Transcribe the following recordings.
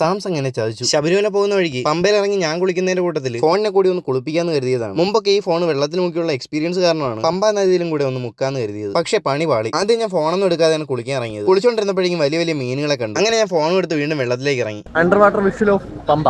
Samsung എന്നെ ചതിച്ചു. ശബരിമല പോകുന്ന വഴിക്ക് പമ്പയിൽ ഇറങ്ങി ഞാൻ കുളിക്കുന്നതിന്റെ കൂട്ടത്തിൽ ഫോണിനെ കൂടി ഒന്ന് കുളിപ്പിക്കാന്ന് കരുതിയതാണ്. മുമ്പൊക്കെ ഈ ഫോൺ വെള്ളത്തിൽ മുക്കിയുള്ള എക്സ്പീരിയൻസ് കാരണമാണ് പമ്പ നദിയിലും കൂടെ ഒന്ന് മുക്കാന്ന് കരുതിയത്. പക്ഷേ പണി പാളി. ആദ്യം ഞാൻ ഫോണൊന്നും എടുക്കാതെയാണ് കുളിക്കാൻ ഇറങ്ങിയത്. കുളിച്ചോണ്ടിരുന്നപ്പോഴേക്കും വലിയ വലിയ മീനുകളെ കണ്ടു. അങ്ങനെ ഞാൻ ഫോൺ എടുത്ത് വീണ്ടും വെള്ളത്തിലേക്ക് ഇറങ്ങി. Under water visual of Pamba.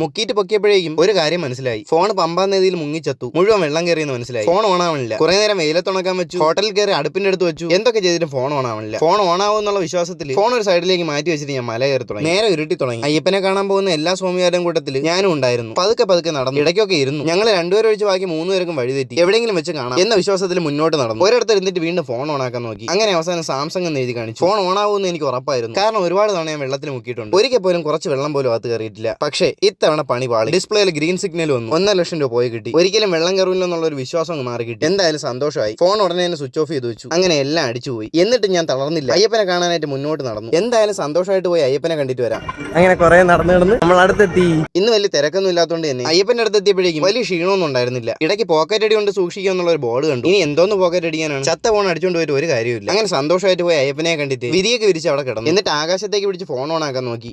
മുക്കിയിട്ട് പൊക്കിയപ്പോഴേക്കും ഒരു കാര്യം മനസ്സിലായി. ഫോൺ പമ്പാ നദിയിൽ മുങ്ങിച്ചത്തു. മുഴുവൻ വെള്ളം കയറിയെന്ന് മനസ്സിലായി. ഫോൺ ഓൺ ആവണില്ല. കുറെ നേരം വെയിലത്തുണക്കാൻ വെച്ചു ഹോട്ടലിൽ കയറി അടുപ്പിന്റെ അടുത്ത് വെച്ചു. എന്തൊക്കെ ചെയ്തിട്ടും ഫോൺ ഓൺ ആവണില്ല. ഫോൺ ഓൺ ആവും എന്നുള്ള വിശ്വാസത്തിൽ ഫോൺ ഒരു സൈഡിലേക്ക് മാറ്റി വെച്ചിട്ട് ഞാൻ മല കയറി തുടങ്ങി. നേരെ ഉരുട്ടി തുടങ്ങി. അയ്യപ്പനെ കാണാൻ പോകുന്ന എല്ലാ സ്വാമിമാരുടെയും കൂട്ടത്തിൽ ഞാനും ഉണ്ടായിരുന്നു. പതുക്കെ പതുക്കെ നടന്നു. ഇടയ്ക്കൊക്കെ ഇരുന്നു. ഞങ്ങൾ രണ്ടുപേരും ഒഴിച്ച് ബാക്കി മൂന്ന് പേർക്കും വഴി തെറ്റി. എവിടെയെങ്കിലും വെച്ച് കാണാം എന്ന വിശ്വാസത്തിൽ മുന്നോട്ട് നടന്നു. ഒരിടത്ത് ഇരുന്നിട്ട് വീണ്ടും ഫോൺ ഓൺ ആക്കാൻ നോക്കി. അങ്ങനെ അവസാനം സാംസങ് എന്ന് എഴുതി കാണിച്ചു. ഫോൺ ഓൺ ആവുമെന്ന് എനിക്ക് ഉറപ്പായിരുന്നു. കാരണം ഒരുപാട് തവണ ഞാൻ വെള്ളത്തിൽ മുക്കിയിട്ടുണ്ട്. ഒരിക്കൽ പോലും കുറച്ച് വെള്ളം പോലും അകത്ത് കയറിയിട്ടില്ല. പക്ഷേ ഇത്തവണ പണി പാളി. ഡിസ്പ്ലേയിൽ ഗ്രീൻ സിഗ്നൽ വന്നു. ഒന്നര ലക്ഷം രൂപ പോയി കിട്ടി. ഒരിക്കലും വെള്ളം കയറില്ല എന്നുള്ള ഒരു വിശ്വാസം അങ്ങ് മാറി കിട്ടി. എന്തായാലും സന്തോഷമായി. ഫോൺ ഉടനെ തന്നെ സ്വിച്ച് ഓഫ് ചെയ്ത് വെച്ചു. അങ്ങനെ എല്ലാം അടിച്ചുപോയി എന്നിട്ട് ഞാൻ തളർന്നില്ല. അയ്യപ്പനെ കാണാനായിട്ട് മുന്നോട്ട് നടന്നു. എന്തായാലും സന്തോഷമായിട്ട് പോയി അയ്യപ്പനെ കണ്ടിട്ട് വരാം. അങ്ങനെ കുറെ നടന്നു നടന്ന് നമ്മൾ അടുത്തെത്തി. ഇന്ന് വലിയ തിരക്കൊന്നും ഇല്ലാത്തതുകൊണ്ട് തന്നെ അയ്യപ്പന്റെ അടുത്ത് എത്തിയപ്പോഴേക്കും വലിയ ക്ഷീണമൊന്നും ഉണ്ടായിരുന്നില്ല. ഇടയ്ക്ക് പോക്കറ്റ് അടി കൊണ്ട് സൂക്ഷിക്കുക എന്നുള്ള ഒരു ബോർഡ് കണ്ടു. ഇനി എന്തോന്ന് പോക്കറ്റ് അടിക്കാനാണ്? ചത്ത ഫോൺ അടിച്ചുകൊണ്ട് പോയിട്ട് ഒരു കാര്യമില്ല അങ്ങനെ സന്തോഷമായിട്ട് പോയി അയ്യപ്പനെ കണ്ടിട്ട് വിരിയൊക്കെ വിരിച്ച് അവിടെ കിടന്നു. എന്നിട്ട് ആകാശത്തേക്ക് പിടിച്ച് ഫോൺ ഓൺ ആക്കാൻ നോക്കി.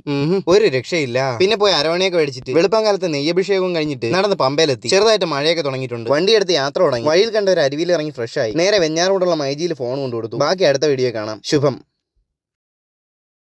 ഒരു രക്ഷയില്ല. പിന്നെ പോയി അരവണയൊക്കെ മേടിച്ചിട്ട് വെളുപ്പം കാലത്ത് നെയ്യഭിഷേകവും കഴിഞ്ഞിട്ട് നടന്ന് പമ്പയിലെത്തി. ചെറുതായിട്ട് മഴയൊക്കെ തുടങ്ങിയിട്ടുണ്ട്. വണ്ടി എടുത്ത് യാത്ര തുടങ്ങി. വഴിയിൽ കണ്ട ഒരു അരുവിയിൽ ഇറങ്ങി ഫ്രഷായി നേരെ വെഞ്ഞാറോടുള്ള മൈജിയിൽ ഫോൺ കൊണ്ടുകൊടുത്തു. ബാക്കി അടുത്ത വീഡിയോ കാണാം. ശുഭം.